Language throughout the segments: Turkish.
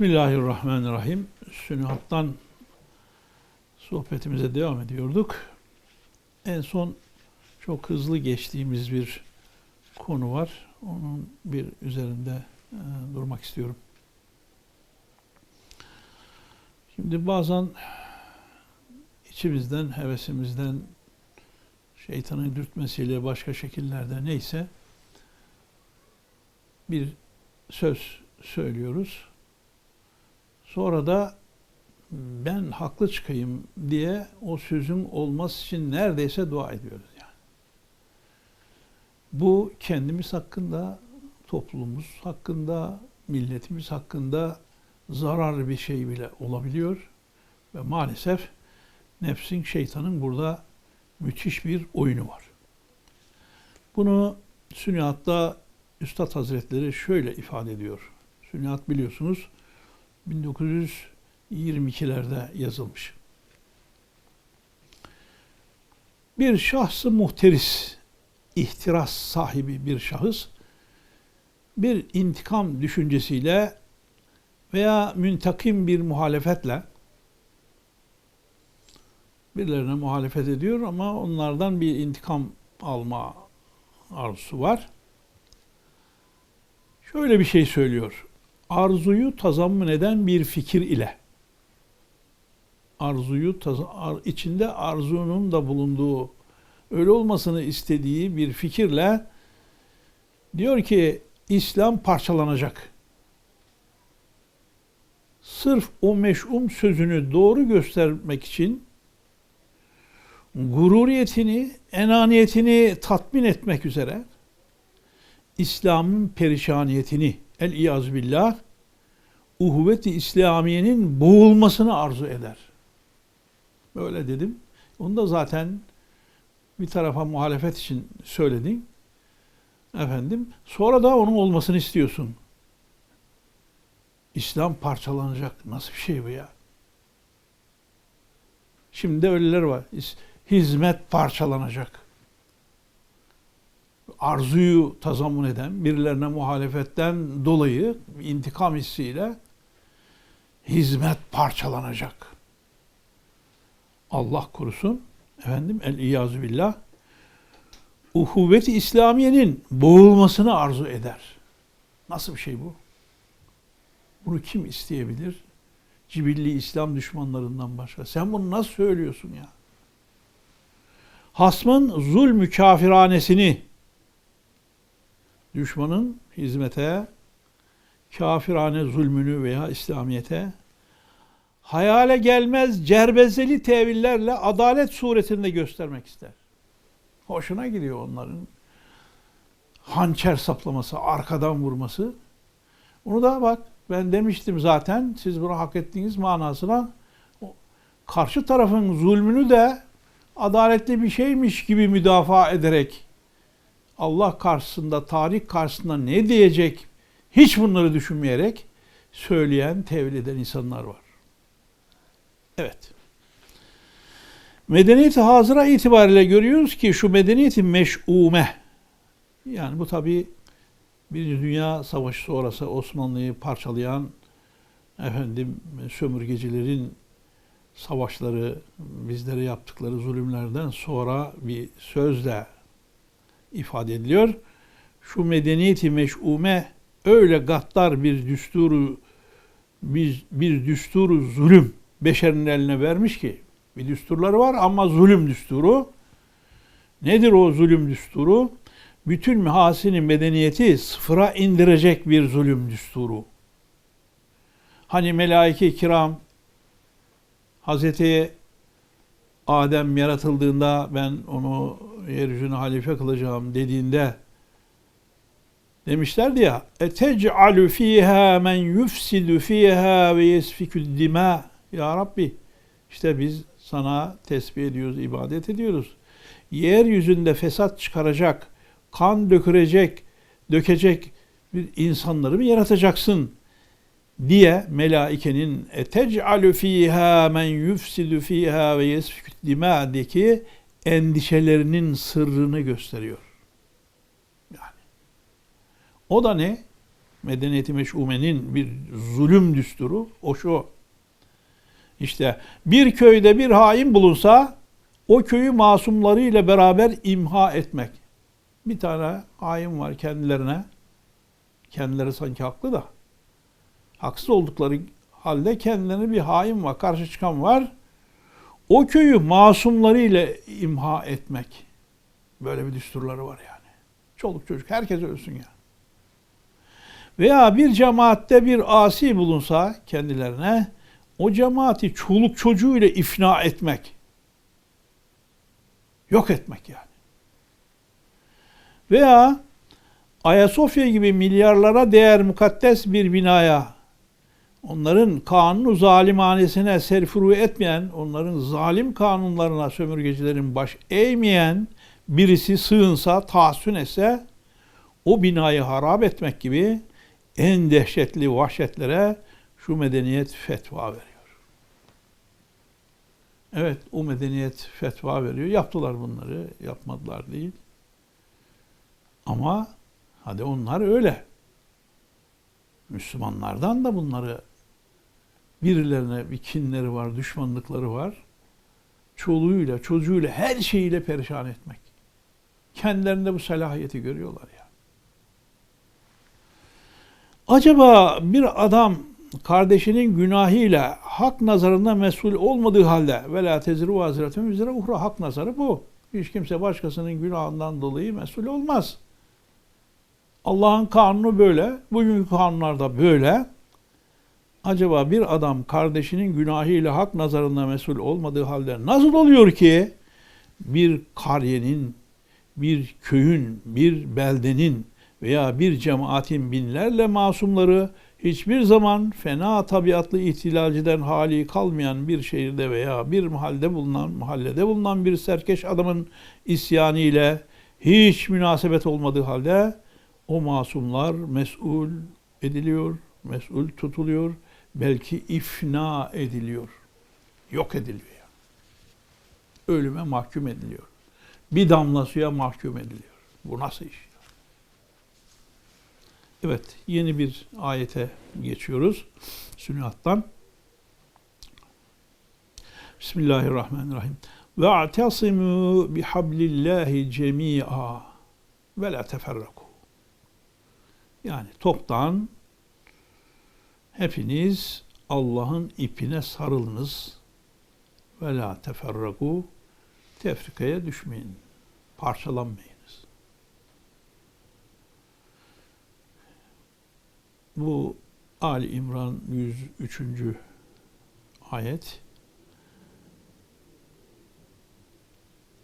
Bismillahirrahmanirrahim. Sünihattan sohbetimize devam ediyorduk. En son çok hızlı geçtiğimiz bir konu var. Onun bir üzerinde e, durmak istiyorum. Şimdi bazen içimizden, hevesimizden, şeytanın dürtmesiyle başka şekillerde neyse bir söz söylüyoruz. Sonra da ben haklı çıkayım diye o sözün olması için neredeyse dua ediyoruz yani. Bu kendimiz hakkında, toplumumuz hakkında, milletimiz hakkında zararlı bir şey bile olabiliyor. Ve maalesef nefsin, şeytanın burada müthiş bir oyunu var. Bunu Sünnihat'ta Üstad Hazretleri şöyle ifade ediyor. Sünnihat biliyorsunuz 1922'lerde yazılmış. Bir şahsı muhteris, ihtiras sahibi bir şahıs bir intikam düşüncesiyle veya müntakim bir muhalefetle birilerine muhalefet ediyor ama onlardan bir intikam alma arzusu var. Şöyle bir şey söylüyor arzuyu tazammun eden bir fikir ile arzuyu içinde arzunun da bulunduğu öyle olmasını istediği bir fikirle diyor ki İslam parçalanacak. Sırf o meş'um sözünü doğru göstermek için gururiyetini, enaniyetini tatmin etmek üzere İslam'ın perişaniyetini el iyaz billah uhuvveti İslamiye'nin boğulmasını arzu eder. Böyle dedim. Onu da zaten bir tarafa muhalefet için söyledin. Efendim. Sonra da onun olmasını istiyorsun. İslam parçalanacak. Nasıl bir şey bu ya? Şimdi de öyleler var. Hizmet parçalanacak arzuyu tazammun eden, birilerine muhalefetten dolayı intikam hissiyle hizmet parçalanacak. Allah korusun. Efendim el iyazu billah. Uhuvvet-i İslamiye'nin boğulmasını arzu eder. Nasıl bir şey bu? Bunu kim isteyebilir? Cibilli İslam düşmanlarından başka. Sen bunu nasıl söylüyorsun ya? Hasmın zulmü kafiranesini düşmanın hizmete, kafirane zulmünü veya İslamiyete hayale gelmez cerbezeli tevillerle adalet suretinde göstermek ister. Hoşuna gidiyor onların hançer saplaması, arkadan vurması. Onu da bak ben demiştim zaten siz bunu hak ettiğiniz manasına karşı tarafın zulmünü de adaletli bir şeymiş gibi müdafaa ederek Allah karşısında, tarih karşısında ne diyecek hiç bunları düşünmeyerek söyleyen, tevil eden insanlar var. Evet. Medeniyeti hazıra itibariyle görüyoruz ki şu medeniyeti meş'ume yani bu tabi bir Dünya Savaşı sonrası Osmanlı'yı parçalayan efendim sömürgecilerin savaşları, bizlere yaptıkları zulümlerden sonra bir sözle ifade ediliyor. Şu medeniyeti meş'ume öyle gaddar bir düsturu bir, bir düsturu zulüm beşerin eline vermiş ki bir düsturları var ama zulüm düsturu. Nedir o zulüm düsturu? Bütün mühasini medeniyeti sıfıra indirecek bir zulüm düsturu. Hani melaike kiram Hazreti Adem yaratıldığında ben onu yeryüzüne halife kılacağım dediğinde demişlerdi ya etec'alu fiha men yufsidu fiha ve yesfikü dima ya Rabbi işte biz sana tesbih ediyoruz, ibadet ediyoruz. Yeryüzünde fesat çıkaracak, kan dökürecek, dökecek bir insanları mı yaratacaksın? Diye melaikenin etec'alu fiha men yufsidu fiha ve yesfikü dima'deki endişelerinin sırrını gösteriyor. Yani o da ne? medeniyeti meş'umenin bir zulüm düsturu o şu. İşte bir köyde bir hain bulunsa o köyü masumlarıyla beraber imha etmek. Bir tane hain var kendilerine. Kendileri sanki haklı da. Haksız oldukları halde kendilerine bir hain var, karşı çıkan var. O köyü masumlarıyla imha etmek. Böyle bir düsturları var yani. Çoluk çocuk herkes ölsün ya. Veya bir cemaatte bir asi bulunsa kendilerine o cemaati çoluk çocuğuyla ifna etmek. Yok etmek yani. Veya Ayasofya gibi milyarlara değer mukaddes bir binaya onların kanunu zalimhanesine serfuru etmeyen, onların zalim kanunlarına sömürgecilerin baş eğmeyen birisi sığınsa, tahsin etse o binayı harap etmek gibi en dehşetli vahşetlere şu medeniyet fetva veriyor. Evet o medeniyet fetva veriyor. Yaptılar bunları, yapmadılar değil. Ama hadi onlar öyle. Müslümanlardan da bunları birilerine bir kinleri var, düşmanlıkları var. Çoluğuyla, çocuğuyla, her şeyiyle perişan etmek. Kendilerinde bu selahiyeti görüyorlar ya. Acaba bir adam kardeşinin günahıyla hak nazarında mesul olmadığı halde ve la teziru vaziretun vizre uhra hak nazarı bu. Hiç kimse başkasının günahından dolayı mesul olmaz. Allah'ın kanunu böyle. Bugünkü kanunlar da böyle. Acaba bir adam kardeşinin günahıyla hak nazarında mesul olmadığı halde nasıl oluyor ki bir kariyenin, bir köyün, bir beldenin veya bir cemaatin binlerle masumları hiçbir zaman fena tabiatlı ihtilalciden hali kalmayan bir şehirde veya bir mahallede bulunan mahallede bulunan bir serkeş adamın isyanı ile hiç münasebet olmadığı halde o masumlar mesul ediliyor, mesul tutuluyor, belki ifna ediliyor. Yok ediliyor. Ölüme mahkum ediliyor. Bir damla suya mahkum ediliyor. Bu nasıl iş? Evet, yeni bir ayete geçiyoruz. Sünnihattan. Bismillahirrahmanirrahim. Ve a'tasimu bihablillahi cemi'a ve la teferraku. Yani toptan hepiniz Allah'ın ipine sarılınız ve la teferraku tefrikaya düşmeyin. Parçalanmayınız. Bu Ali İmran 103. ayet.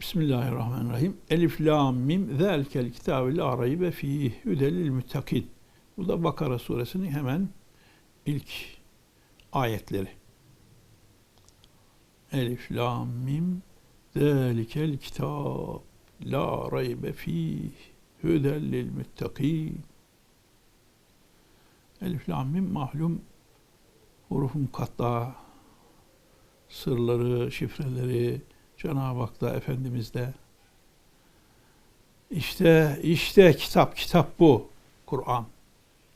Bismillahirrahmanirrahim. Elif lam mim zelkel kitabe la raybe fihi hudelil muttakin. Bu da Bakara suresinin hemen ilk ayetleri. Elif lam mim. Zelikel kitab la raybe fihi hudelil muttakin. Elif lam mim mahlum hurufun katta sırları, şifreleri Cenab-ı Hak da Efendimiz de işte işte kitap kitap bu Kur'an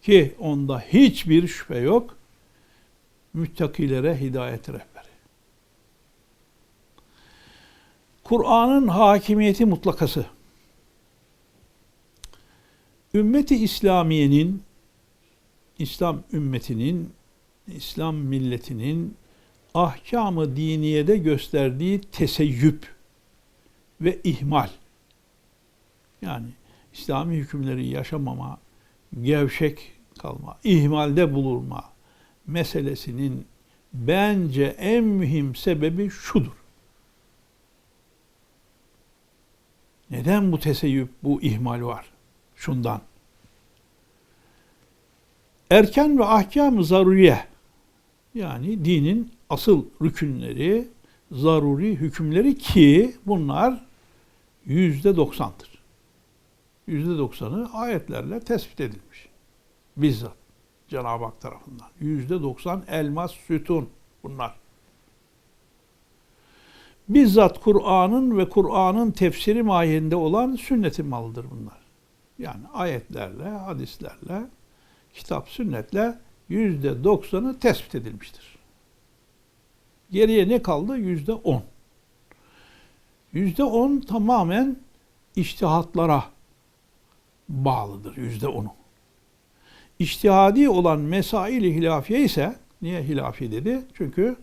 ki onda hiçbir şüphe yok müttakilere hidayet rehberi. Kur'an'ın hakimiyeti mutlakası. Ümmeti İslamiye'nin İslam ümmetinin, İslam milletinin ahkamı diniyede gösterdiği teseyyüp ve ihmal. Yani İslami hükümleri yaşamama, gevşek kalma, ihmalde bulunma meselesinin bence en mühim sebebi şudur. Neden bu teseyyüp, bu ihmal var? Şundan erken ve ahkam-ı zaruriye yani dinin asıl rükünleri, zaruri hükümleri ki bunlar yüzde doksandır. Yüzde doksanı ayetlerle tespit edilmiş. Bizzat Cenab-ı Hak tarafından. Yüzde doksan elmas sütun bunlar. Bizzat Kur'an'ın ve Kur'an'ın tefsiri mahiyinde olan sünnetin malıdır bunlar. Yani ayetlerle, hadislerle kitap sünnetle yüzde doksanı tespit edilmiştir. Geriye ne kaldı? Yüzde on. Yüzde on tamamen iştihatlara bağlıdır. Yüzde onu. İçtihadi olan mesail-i hilafiye ise niye hilafi dedi? Çünkü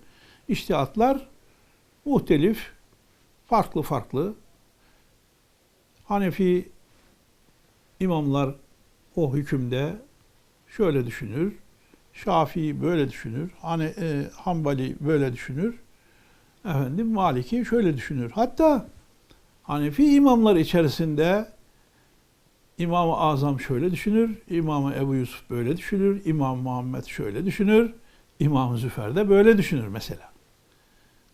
iştihatlar muhtelif, farklı farklı. Hanefi imamlar o hükümde şöyle düşünür. Şafii böyle düşünür. Hani e, Hanbali böyle düşünür. Efendim Maliki şöyle düşünür. Hatta Hanefi imamlar içerisinde İmam-ı Azam şöyle düşünür, İmam-ı Ebu Yusuf böyle düşünür, İmam Muhammed şöyle düşünür, İmam-ı Züfer de böyle düşünür mesela.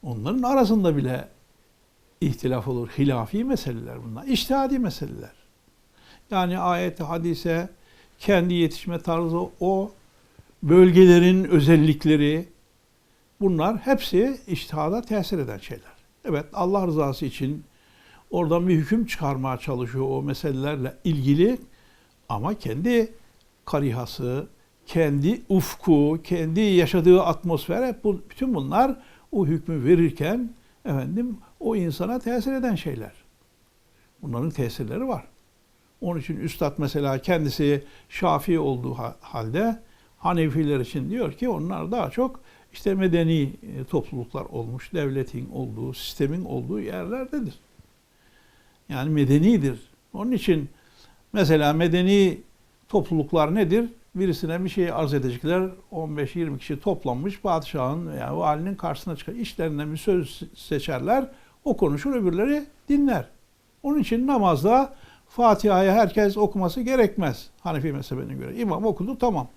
Onların arasında bile ihtilaf olur. Hilafi meseleler bunlar. İçtihadi meseleler. Yani ayet hadise, kendi yetişme tarzı, o bölgelerin özellikleri, bunlar hepsi içtihada tesir eden şeyler. Evet Allah rızası için oradan bir hüküm çıkarmaya çalışıyor o meselelerle ilgili ama kendi karihası, kendi ufku, kendi yaşadığı atmosfer hep bu, bütün bunlar o hükmü verirken efendim o insana tesir eden şeyler. Bunların tesirleri var. Onun için üstad mesela kendisi Şafii olduğu halde Hanefiler için diyor ki onlar daha çok işte medeni e, topluluklar olmuş, devletin olduğu, sistemin olduğu yerlerdedir. Yani medenidir. Onun için mesela medeni topluluklar nedir? Birisine bir şey arz edecekler. 15-20 kişi toplanmış padişahın yani valinin karşısına çıkar. İşlerinden bir söz seçerler. O konuşur öbürleri dinler. Onun için namazda Fatiha'yı herkes okuması gerekmez. Hanefi mezhebine göre. İmam okudu tamam.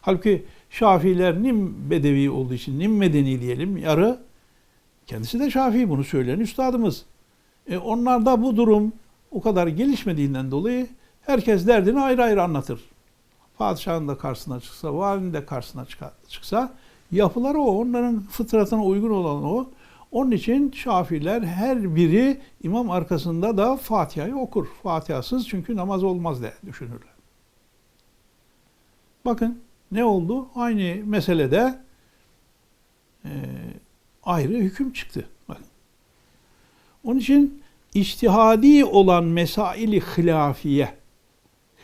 Halbuki Şafiiler nim bedevi olduğu için nim medeni diyelim yarı. Kendisi de Şafii bunu söyleyen üstadımız. E onlarda bu durum o kadar gelişmediğinden dolayı herkes derdini ayrı ayrı anlatır. Padişahın da karşısına çıksa, valinin de karşısına çıksa yapıları o. Onların fıtratına uygun olan o. Onun için Şafiler her biri imam arkasında da Fatiha'yı okur. Fatihasız çünkü namaz olmaz diye düşünürler. Bakın ne oldu? Aynı meselede e, ayrı hüküm çıktı. Onun için içtihadi olan mesaili hilafiye,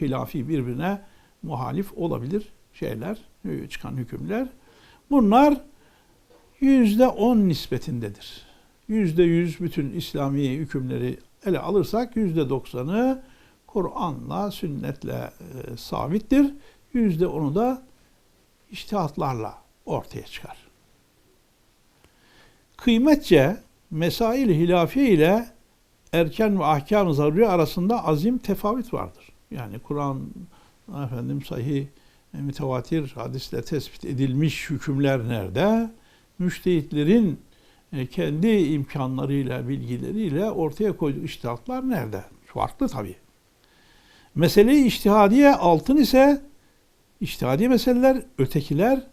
hilafi birbirine muhalif olabilir şeyler, çıkan hükümler. Bunlar yüzde on nispetindedir. Yüzde yüz bütün İslami hükümleri ele alırsak yüzde doksanı Kur'an'la, sünnetle e, sabittir. Yüzde onu da iştihatlarla ortaya çıkar. Kıymetçe mesail hilafiye ile erken ve ahkam-ı zaruri arasında azim tefavüt vardır. Yani Kur'an efendim sahih mütevatir hadisle tespit edilmiş hükümler nerede? Müştehitlerin e, kendi imkanlarıyla, bilgileriyle ortaya koyduğu iştihatlar nerede? Farklı tabi. Mesele-i iştihadiye altın ise iştihadi meseleler, ötekiler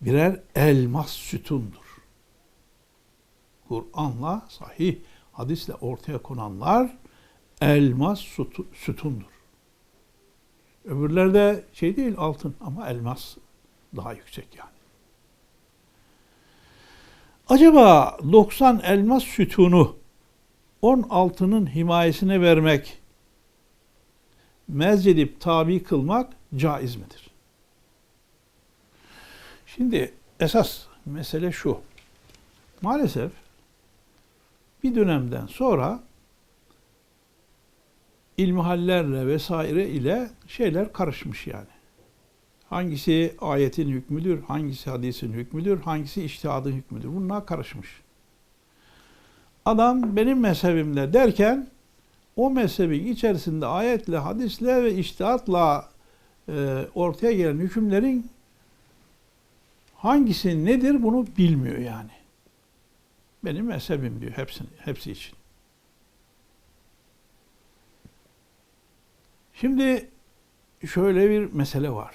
birer elmas sütundur. Kur'an'la sahih hadisle ortaya konanlar elmas sütundur. Öbürlerde şey değil altın ama elmas daha yüksek yani. Acaba 90 elmas sütunu 10 altının himayesine vermek, mezcedip tabi kılmak caiz midir? Şimdi esas mesele şu. Maalesef bir dönemden sonra ilmihallerle vesaire ile şeyler karışmış yani. Hangisi ayetin hükmüdür, hangisi hadisin hükmüdür, hangisi iştihadın hükmüdür. Bunlar karışmış. Adam benim mezhebimde derken o mezhebin içerisinde ayetle, hadisle ve iştihatla e, ortaya gelen hükümlerin hangisi nedir bunu bilmiyor yani. Benim mezhebim diyor hepsini, hepsi için. Şimdi şöyle bir mesele var.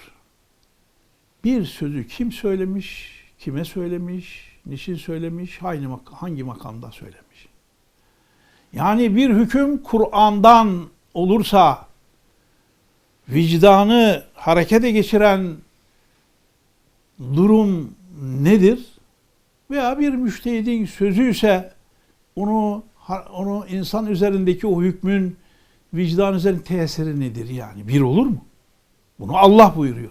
Bir sözü kim söylemiş, kime söylemiş, niçin söylemiş, hangi, hangi makamda söylemiş. Yani bir hüküm Kur'an'dan olursa vicdanı harekete geçiren durum nedir? Veya bir müştehidin sözü ise onu onu insan üzerindeki o hükmün vicdan üzerinde tesiri nedir yani? Bir olur mu? Bunu Allah buyuruyor.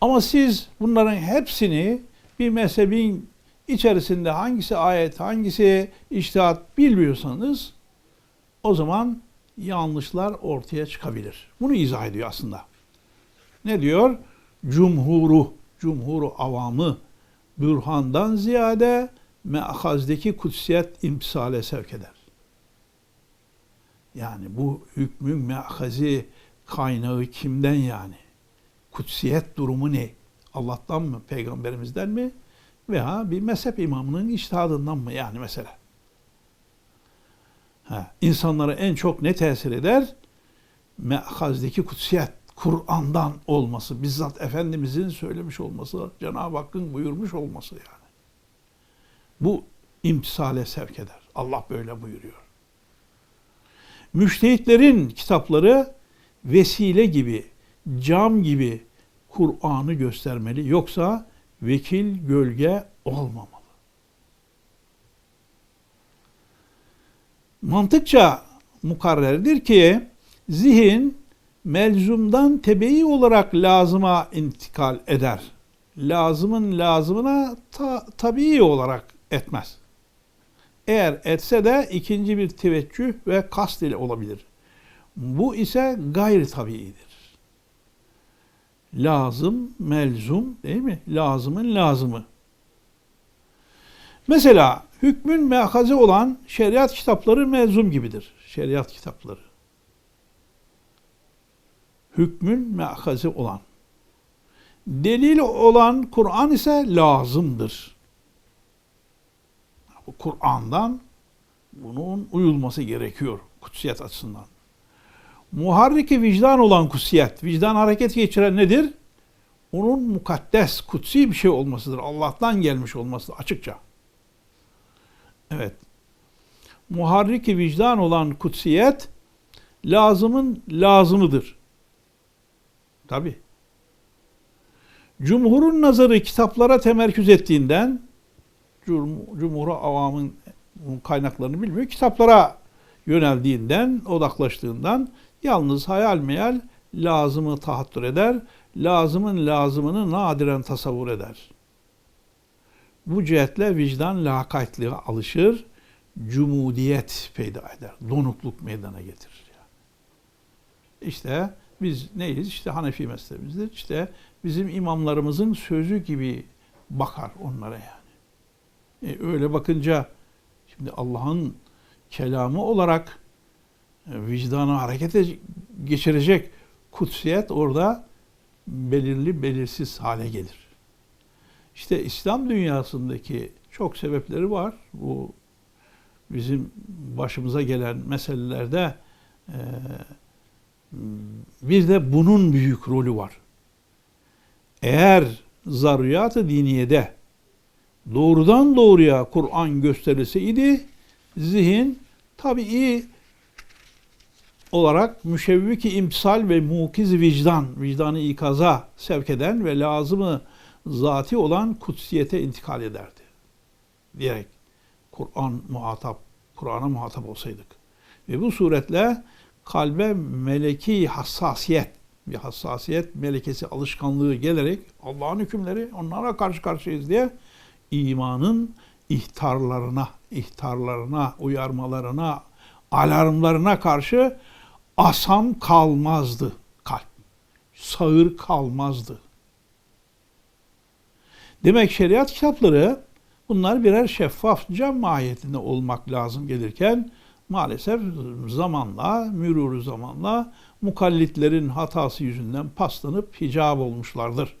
Ama siz bunların hepsini bir mezhebin içerisinde hangisi ayet, hangisi iştihat bilmiyorsanız o zaman yanlışlar ortaya çıkabilir. Bunu izah ediyor aslında. Ne diyor? Cumhuru, cumhuru avamı bürhandan ziyade meahazdeki kutsiyet imtisale sevk eder. Yani bu hükmün meahazi kaynağı kimden yani? Kutsiyet durumu ne? Allah'tan mı, peygamberimizden mi? Veya bir mezhep imamının iştihadından mı yani mesela? Ha, insanlara en çok ne tesir eder? Me'hazdeki kutsiyet, Kur'an'dan olması, bizzat Efendimizin söylemiş olması, Cenab-ı Hakk'ın buyurmuş olması yani. Bu imtisale sevk eder. Allah böyle buyuruyor. Müştehitlerin kitapları vesile gibi, cam gibi Kur'an'ı göstermeli. Yoksa vekil, gölge olmamalı. Mantıkça mukarrerdir ki zihin melzumdan tebeyi olarak lazıma intikal eder. Lazımın lazımına ta, tabii olarak etmez. Eğer etse de ikinci bir teveccüh ve kast ile olabilir. Bu ise gayri tabiidir. Lazım, melzum değil mi? Lazımın lazımı. Mesela hükmün mehaze olan şeriat kitapları melzum gibidir. Şeriat kitapları. Hükmün mehaze olan. Delil olan Kur'an ise lazımdır. Bu Kur'an'dan bunun uyulması gerekiyor kutsiyet açısından. Muharriki vicdan olan kutsiyet, vicdan hareket geçiren nedir? Onun mukaddes, kutsi bir şey olmasıdır. Allah'tan gelmiş olması açıkça. Evet. Muharriki vicdan olan kutsiyet lazımın lazımıdır. Tabi. Cumhurun nazarı kitaplara temerküz ettiğinden Cumhur'a avamın kaynaklarını bilmiyor. Kitaplara yöneldiğinden, odaklaştığından yalnız hayal meyal lazımı tahattür eder. Lazımın lazımını nadiren tasavvur eder. Bu cihetle vicdan lakaytlığa alışır. Cumudiyet peyda eder. Donukluk meydana getirir. İşte biz neyiz? İşte Hanefi mezhebimizdir. İşte bizim imamlarımızın sözü gibi bakar onlara yani. E, öyle bakınca şimdi Allah'ın kelamı olarak e, vicdanı harekete geçirecek kutsiyet orada belirli belirsiz hale gelir. İşte İslam dünyasındaki çok sebepleri var. Bu bizim başımıza gelen meselelerde e, bir de bunun büyük rolü var. Eğer zaruriyat-ı diniyede doğrudan doğruya Kur'an gösterilseydi zihin tabii olarak müşevviki imsal ve mukiz vicdan, vicdanı ikaza sevk eden ve lazımı zati olan kutsiyete intikal ederdi. Diyerek Kur'an muhatap, Kur'an'a muhatap olsaydık. Ve bu suretle kalbe meleki hassasiyet, bir hassasiyet melekesi alışkanlığı gelerek Allah'ın hükümleri onlara karşı karşıyayız diye imanın ihtarlarına, ihtarlarına, uyarmalarına, alarmlarına karşı asam kalmazdı kalp. Sağır kalmazdı. Demek şeriat kitapları bunlar birer şeffaf cam mahiyetinde olmak lazım gelirken maalesef zamanla, mürürü zamanla mukallitlerin hatası yüzünden paslanıp hicab olmuşlardır.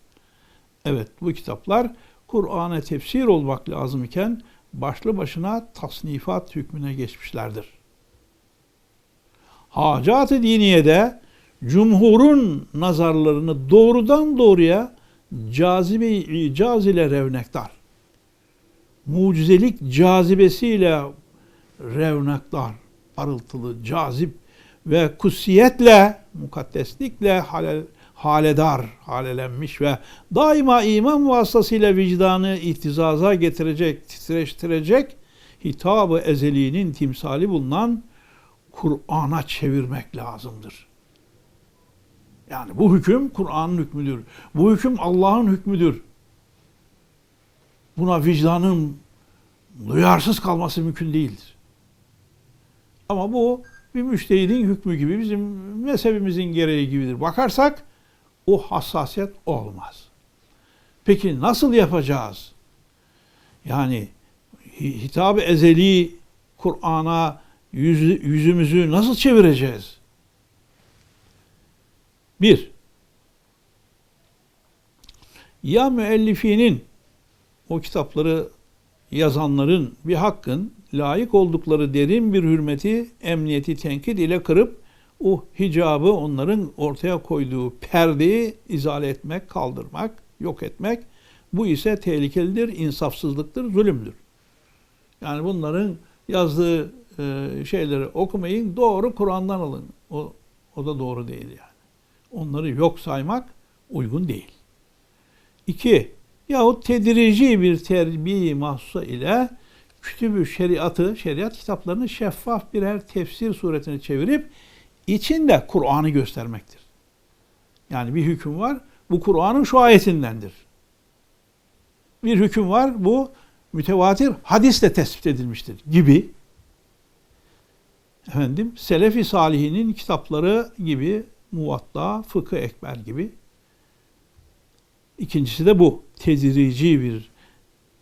Evet bu kitaplar Kur'an'a tefsir olmak lazım iken başlı başına tasnifat hükmüne geçmişlerdir. Hacat-ı diniyede cumhurun nazarlarını doğrudan doğruya cazibe icaz ile revnektar. Mucizelik cazibesiyle revnektar, parıltılı, cazip ve kusiyetle mukaddeslikle hale, haledar, halelenmiş ve daima iman vasıtasıyla vicdanı ihtizaza getirecek, titreştirecek hitabı ezeliğinin timsali bulunan Kur'an'a çevirmek lazımdır. Yani bu hüküm Kur'an'ın hükmüdür. Bu hüküm Allah'ın hükmüdür. Buna vicdanın duyarsız kalması mümkün değildir. Ama bu bir müştehidin hükmü gibi bizim mezhebimizin gereği gibidir. Bakarsak o hassasiyet olmaz. Peki nasıl yapacağız? Yani hitab-ı ezeli Kur'an'a yüz, yüzümüzü nasıl çevireceğiz? Bir, ya müellifinin o kitapları yazanların bir hakkın layık oldukları derin bir hürmeti, emniyeti tenkit ile kırıp o hicabı onların ortaya koyduğu perdeyi izale etmek, kaldırmak, yok etmek. Bu ise tehlikelidir, insafsızlıktır, zulümdür. Yani bunların yazdığı e, şeyleri okumayın, doğru Kur'an'dan alın. O, o da doğru değil yani. Onları yok saymak uygun değil. İki, yahut tedirici bir terbiye mahsusa ile kütübü şeriatı, şeriat kitaplarını şeffaf birer tefsir suretine çevirip içinde Kur'an'ı göstermektir. Yani bir hüküm var, bu Kur'an'ın şu ayetindendir. Bir hüküm var, bu mütevatir hadisle tespit edilmiştir gibi. Efendim, Selefi Salihinin kitapları gibi, Muvatta, Fıkıh Ekber gibi. İkincisi de bu, tedirici bir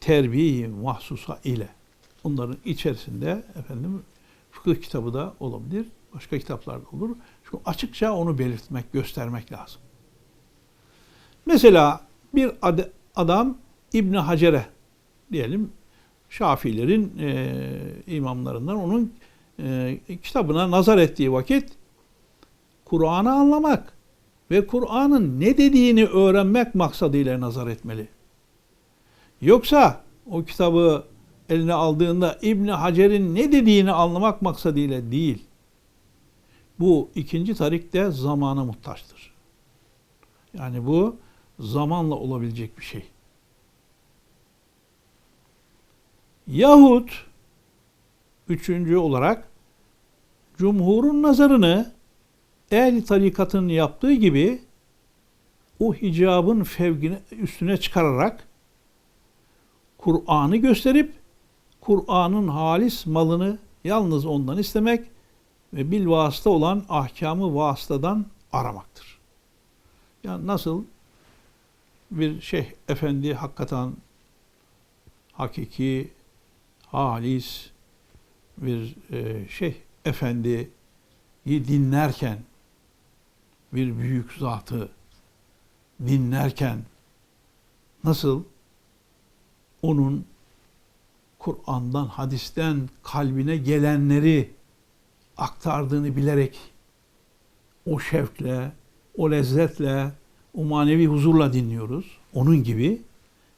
terbiye mahsusa ile. Onların içerisinde efendim fıkıh kitabı da olabilir, başka kitaplar da olur. Şu açıkça onu belirtmek, göstermek lazım. Mesela bir ad adam İbn Hacer'e diyelim Şafilerin e, imamlarından onun e, kitabına nazar ettiği vakit Kur'an'ı anlamak ve Kur'an'ın ne dediğini öğrenmek maksadıyla nazar etmeli. Yoksa o kitabı eline aldığında İbn Hacer'in ne dediğini anlamak maksadıyla değil. Bu ikinci tarik de zamana muhtaçtır. Yani bu zamanla olabilecek bir şey. Yahut üçüncü olarak cumhurun nazarını ehli tarikatın yaptığı gibi o hicabın fevkine üstüne çıkararak Kur'an'ı gösterip Kur'an'ın halis malını yalnız ondan istemek ve bil olan ahkamı vasıtadan aramaktır. Yani nasıl bir şeyh efendi hakikaten hakiki, halis bir e, şeyh efendiyi dinlerken bir büyük zatı dinlerken nasıl onun Kur'an'dan, hadisten kalbine gelenleri aktardığını bilerek o şevkle, o lezzetle, o manevi huzurla dinliyoruz. Onun gibi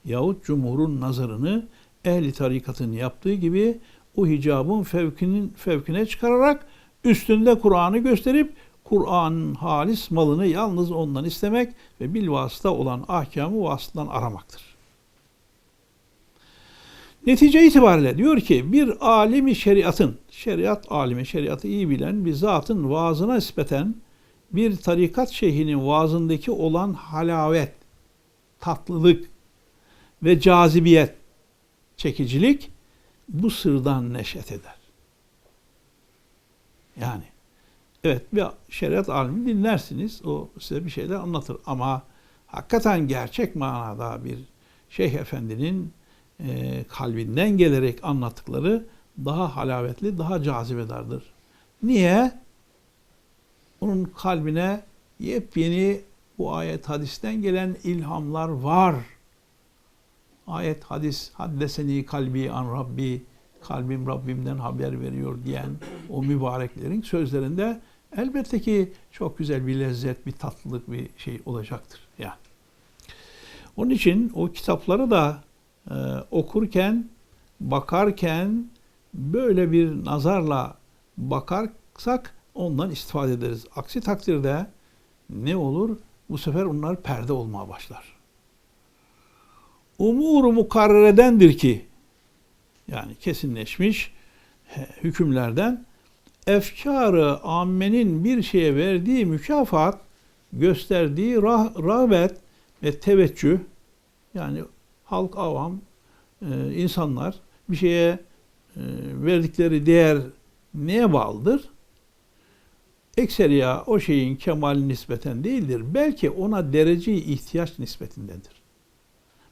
yahut cumhurun nazarını ehli tarikatın yaptığı gibi o hicabın fevkinin fevkine çıkararak üstünde Kur'an'ı gösterip Kur'an'ın halis malını yalnız ondan istemek ve bil vasıta olan ahkamı vasıtadan aramaktır. Netice itibariyle diyor ki bir alimi şeriatın, şeriat alimi, şeriatı iyi bilen bir zatın vaazına nispeten bir tarikat şeyhinin vaazındaki olan halavet, tatlılık ve cazibiyet, çekicilik bu sırdan neşet eder. Yani evet bir şeriat alimi dinlersiniz. O size bir şeyler anlatır ama hakikaten gerçek manada bir şeyh efendinin e, kalbinden gelerek anlattıkları daha halavetli, daha cazibedardır. Niye? Onun kalbine yepyeni bu ayet hadisten gelen ilhamlar var. Ayet hadis haddeseni kalbi an Rabbi kalbim Rabbimden haber veriyor diyen o mübareklerin sözlerinde elbette ki çok güzel bir lezzet, bir tatlılık bir şey olacaktır. Yani. Onun için o kitapları da e, okurken, bakarken böyle bir nazarla bakarsak ondan istifade ederiz. Aksi takdirde ne olur? Bu sefer onlar perde olmaya başlar. Umur mukarreredendir ki yani kesinleşmiş hükümlerden efkarı ammenin bir şeye verdiği mükafat gösterdiği rah, rağbet ve teveccüh yani halk avam e, insanlar bir şeye e, verdikleri değer neye bağlıdır? Ekseriya o şeyin kemali nispeten değildir. Belki ona derece ihtiyaç nispetindedir.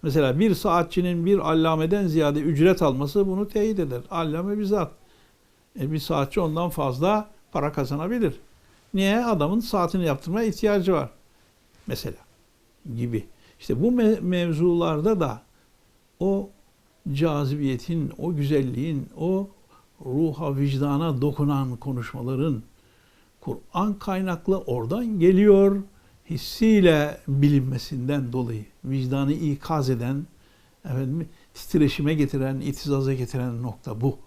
Mesela bir saatçinin bir allameden ziyade ücret alması bunu teyit eder. Allame bizzat. E bir saatçi ondan fazla para kazanabilir. Niye? Adamın saatini yaptırmaya ihtiyacı var. Mesela gibi. İşte bu me- mevzularda da o cazibiyetin, o güzelliğin, o ruha, vicdana dokunan konuşmaların Kur'an kaynaklı oradan geliyor hissiyle bilinmesinden dolayı vicdanı ikaz eden, efendim, titreşime getiren, itizaza getiren nokta bu.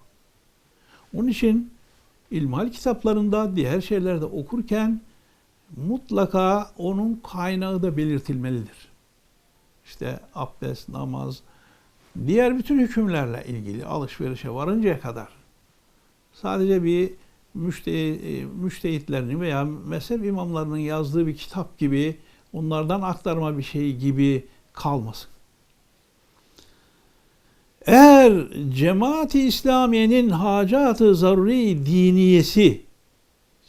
Onun için ilmihal kitaplarında diğer şeylerde okurken mutlaka onun kaynağı da belirtilmelidir. İşte abdest, namaz, diğer bütün hükümlerle ilgili alışverişe varıncaya kadar sadece bir müşte, müştehitlerinin veya mezhep imamlarının yazdığı bir kitap gibi onlardan aktarma bir şey gibi kalmasın. Eğer cemaati İslamiye'nin hacatı zaruri diniyesi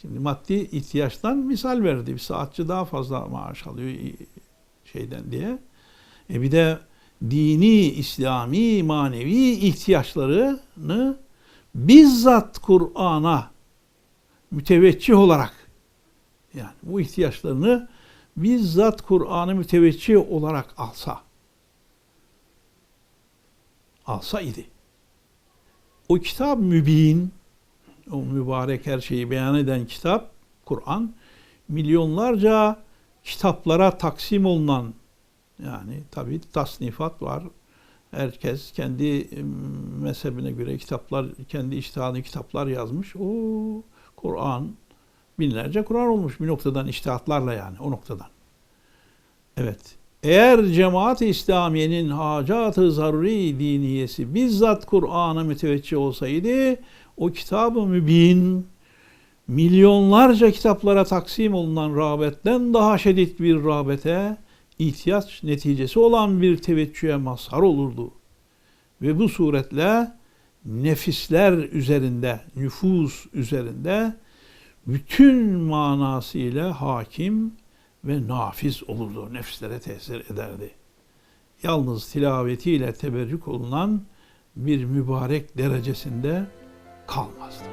şimdi maddi ihtiyaçtan misal verdi. Bir saatçi daha fazla maaş alıyor şeyden diye. E bir de dini, İslami, manevi ihtiyaçlarını bizzat Kur'an'a müteveccih olarak yani bu ihtiyaçlarını bizzat Kur'an'ı müteveccih olarak alsa alsa idi. O kitap mübin, o mübarek her şeyi beyan eden kitap, Kur'an, milyonlarca kitaplara taksim olunan, yani tabi tasnifat var. Herkes kendi mezhebine göre kitaplar, kendi iştihadı kitaplar yazmış. O Kur'an, binlerce Kur'an olmuş bir noktadan iştihatlarla yani o noktadan. Evet. Eğer cemaat-i İslamiye'nin hacat-ı zaruri diniyesi bizzat Kur'an'a müteveccih olsaydı o kitab-ı mübin milyonlarca kitaplara taksim olunan rağbetten daha şiddet bir rağbete ihtiyaç neticesi olan bir teveccühe mazhar olurdu. Ve bu suretle nefisler üzerinde, nüfus üzerinde bütün manasıyla hakim ve nafiz olurdu. Nefslere tesir ederdi. Yalnız tilavetiyle teberrük olunan bir mübarek derecesinde kalmazdı.